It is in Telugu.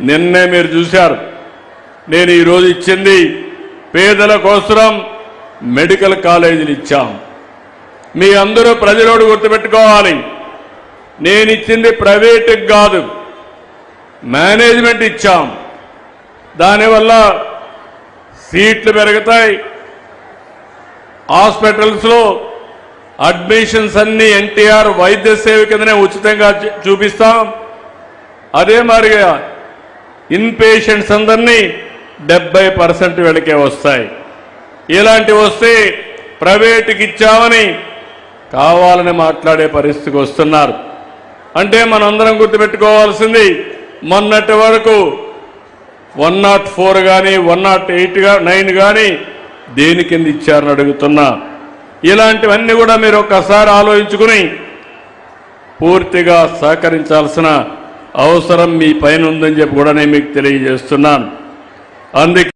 నిన్నే మీరు చూశారు. నేను ఈరోజు ఇచ్చింది పేదల కోసం మెడికల్ కాలేజీలు ఇచ్చాం. మీ అందరూ ప్రజలోడు గుర్తుపెట్టుకోవాలి. నేను ఇచ్చింది ప్రైవేటుకి కాదు మేనేజ్మెంట్ ఇచ్చాం. దానివల్ల సీట్లు పెరుగుతాయి. హాస్పిటల్స్లో అడ్మిషన్స్ అన్ని ఎన్టీఆర్ వైద్య సేవ కిందనే ఉచితంగా చూపిస్తాం. అదే మరిగా ఇన్ పేషెంట్స్ అందరినీ డెబ్బై పర్సెంట్ వెనకే వస్తాయి. ఇలాంటివి వస్తే ప్రైవేటుకి ఇచ్చామని కావాలని మాట్లాడే పరిస్థితికి వస్తున్నారు. అంటే మనందరం గుర్తుపెట్టుకోవాల్సింది మొన్నటి వరకు వన్ నాట్ ఫోర్ కానీ వన్ నాట్ ఎయిట్ నైన్ కానీ దేని కింద ఇచ్చారని అడుగుతున్నా. ఇలాంటివన్నీ కూడా మీరు ఒక్కసారి ఆలోచించుకుని పూర్తిగా సహకరించాల్సిన అవసరం మీ పైన ఉందని చెప్పి కూడా నేను మీకు తెలియజేస్తున్నాను. అందుకే